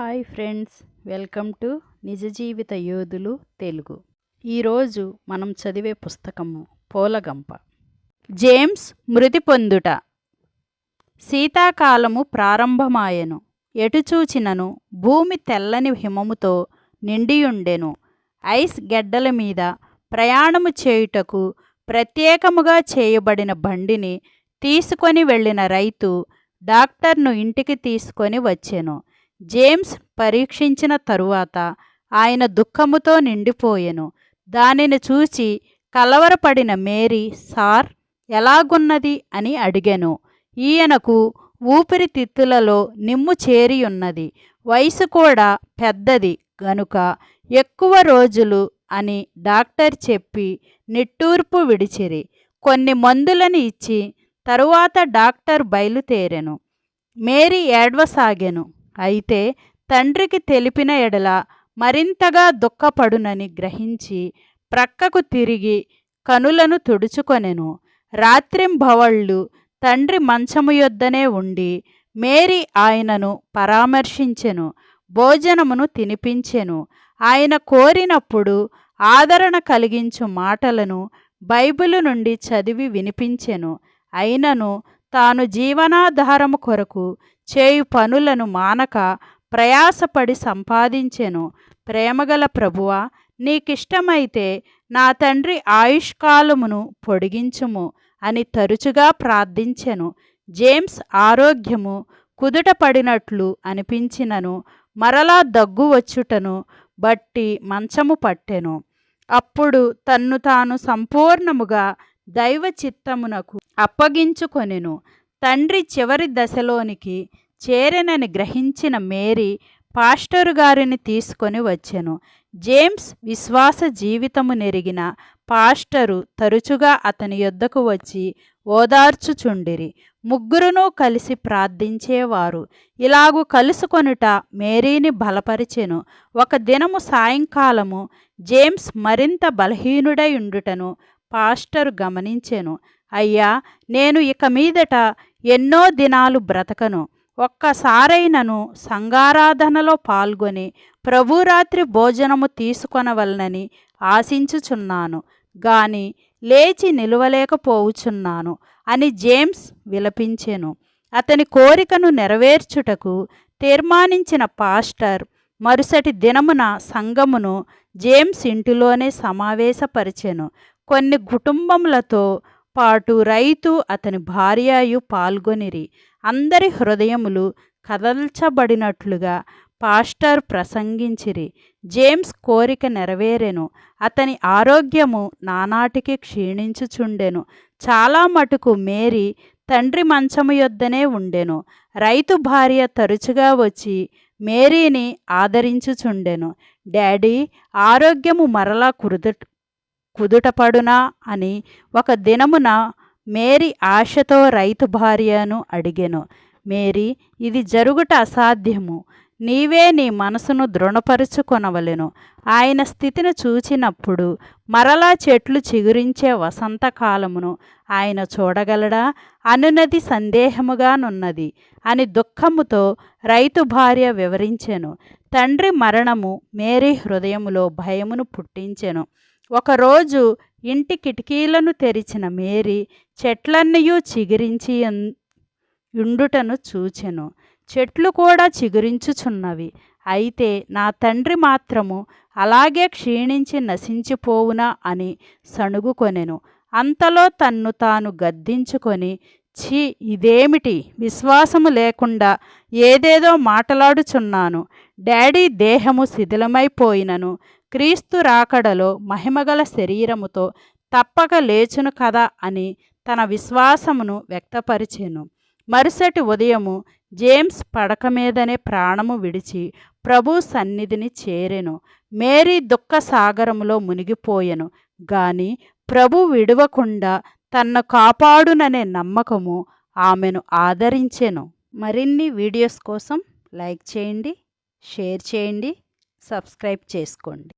Hi friends welcome to నిజ జీవిత యోధులు తెలుగు. ఈరోజు మనం చదివే పుస్తకము పోలగంప. జేమ్స్ మృతి పొందుట. శీతాకాలము ప్రారంభమాయెను. ఎటుచూచినను భూమి తెల్లని హిమముతో నిండియుండెను. ఐస్ గెడ్డల మీద ప్రయాణము చేయుటకు ప్రత్యేకముగా చేయబడిన బండిని తీసుకొని వెళ్ళిన రైతు డాక్టర్ను ఇంటికి తీసుకొని వచ్చెను. జేమ్స్ పరీక్షించిన తరువాత ఆయన దుఃఖముతో నిండిపోయెను. దానిని చూచి కలవరపడిన మేరీ సార్ ఎలాగున్నది? అని అడిగెను. ఈయనకు ఊపిరితిత్తులలో నిమ్ము చేరియున్నది. వయసు కూడా పెద్దది గనుక ఎక్కువ రోజులు అని డాక్టర్ చెప్పి నిట్టూర్పు విడిచిరి. కొన్ని మందులను ఇచ్చి తరువాత డాక్టర్ బయలుదేరెను. మేరీ ఏడ్వసాగెను. అయితే తండ్రికి తెలిపిన ఎడల మరింతగా దుఃఖపడునని గ్రహించి ప్రక్కకు తిరిగి కనులను తుడుచుకొనెను. రాత్రింబవళ్ళు తండ్రి మంచము యొద్దనే ఉండి మేరీ ఆయనను పరామర్శించెను భోజనమును తినిపించెను. ఆయన కోరినప్పుడు ఆదరణ కలిగించు మాటలను బైబిలు నుండి చదివి వినిపించెను. అయినను తాను జీవనాధారము కొరకు చేయు పనులను మానక ప్రయాసపడి సంపాదించెను. ప్రేమగల ప్రభువ నీకిష్టమైతే నా తండ్రి ఆయుష్కాలమును పొడిగించుము అని తరచుగా ప్రార్థించెను. జేమ్స్ ఆరోగ్యము కుదుట పడినట్లు అనిపించినను. మరలా దగ్గు వచ్చుటను బట్టి మంచము పట్టెను. అప్పుడు తన్ను తాను సంపూర్ణముగా దైవ చిత్తమునకు అప్పగించుకొనెను. తండ్రి చివరి దశలోనికి చేరెనని గ్రహించిన మేరీ పాస్టరు గారిని తీసుకొని వచ్చెను. జేమ్స్ విశ్వాస జీవితము నెరిగిన పాస్టరు తరచుగా అతని యొద్దకు వచ్చి ఓదార్చుచుండిరి. ముగ్గురునూ కలిసి ప్రార్థించేవారు. ఇలాగు కలుసుకొనుట మేరీని బలపరిచెను. ఒక దినము సాయంకాలము జేమ్స్ మరింత బలహీనుడై ఉండుటను పాస్టరు గమనించెను. అయ్యా నేను ఇక మీదట ఎన్నో దినాలు బ్రతకను. ఒక్కసారైనను సంగారాధనలో పాల్గొని ప్రభురాత్రి భోజనము తీసుకొనవలనని ఆశించుచున్నాను. గాని లేచి నిలవలేకపోవుచున్నాను అని జేమ్స్ విలపించెను. అతని కోరికను నెరవేర్చుటకు తీర్మానించిన పాస్టర్ మరుసటి దినమున సంగమును జేమ్స్ ఇంటిలోనే సమావేశపరిచెను. కొన్ని కుటుంబములతో పాటు రైతు అతని భార్యయు పాల్గొనిరి. అందరి హృదయములు కదల్చబడినట్లుగా పాస్టర్ ప్రసంగించిరి. జేమ్స్ కోరిక నెరవేరెను. అతని ఆరోగ్యము నానాటికి క్షీణించుచుండెను. చాలా మటుకు మేరీ తండ్రి మంచము యొద్దనే ఉండెను. రైతు భార్య తరచుగా వచ్చి మేరీని ఆదరించుచుండెను. డాడీ ఆరోగ్యము మరలా కుదుట కుదుటపడునా అని ఒక దినమున మేరీ ఆశతో రైతు భార్యను అడిగెను. మేరీ ఇది జరుగుట అసాధ్యము. నీవే నీ మనసును దృఢపరుచుకొనవలెను. ఆయన స్థితిని చూచినప్పుడు మరలా చెట్లు చిగురించే వసంతకాలమును ఆయన చూడగలడా? అనునది సందేహముగానున్నది అని దుఃఖముతో రైతు భార్య వివరించెను. తండ్రి మరణము మేరీ హృదయములో భయమును పుట్టించెను. ఒకరోజు ఇంటి కిటికీలను తెరిచిన మేరీ చెట్లన్నయూ చిగురించి ఉండుటను చూచెను. చెట్లు కూడా చిగురించుచున్నవి. అయితే నా తండ్రి మాత్రము అలాగే క్షీణించి నశించిపోవునా అని సణుగుకొనెను. అంతలో తన్ను తాను గద్దించుకొని ఛీ ఇదేమిటి? విశ్వాసము లేకుండా ఏదేదో మాటలాడుచున్నాను. డాడీ దేహము శిథిలమైపోయినను. క్రీస్తు రాకడలో మహిమగల శరీరముతో తప్పక లేచును కదా అని తన విశ్వాసమును వ్యక్తపరిచెను. మరుసటి ఉదయము జేమ్స్ పడక మీదనే ప్రాణము విడిచి ప్రభు సన్నిధిని చేరెను. మేరీ దుఃఖ సాగరములో మునిగిపోయెను. గాని ప్రభు విడవకుండా తన్ను కాపాడుననే నమ్మకము ఆమెను ఆదరించెను. మరిన్ని వీడియోస్ కోసం లైక్ చేయండి షేర్ చేయండి సబ్స్క్రైబ్ చేసుకోండి.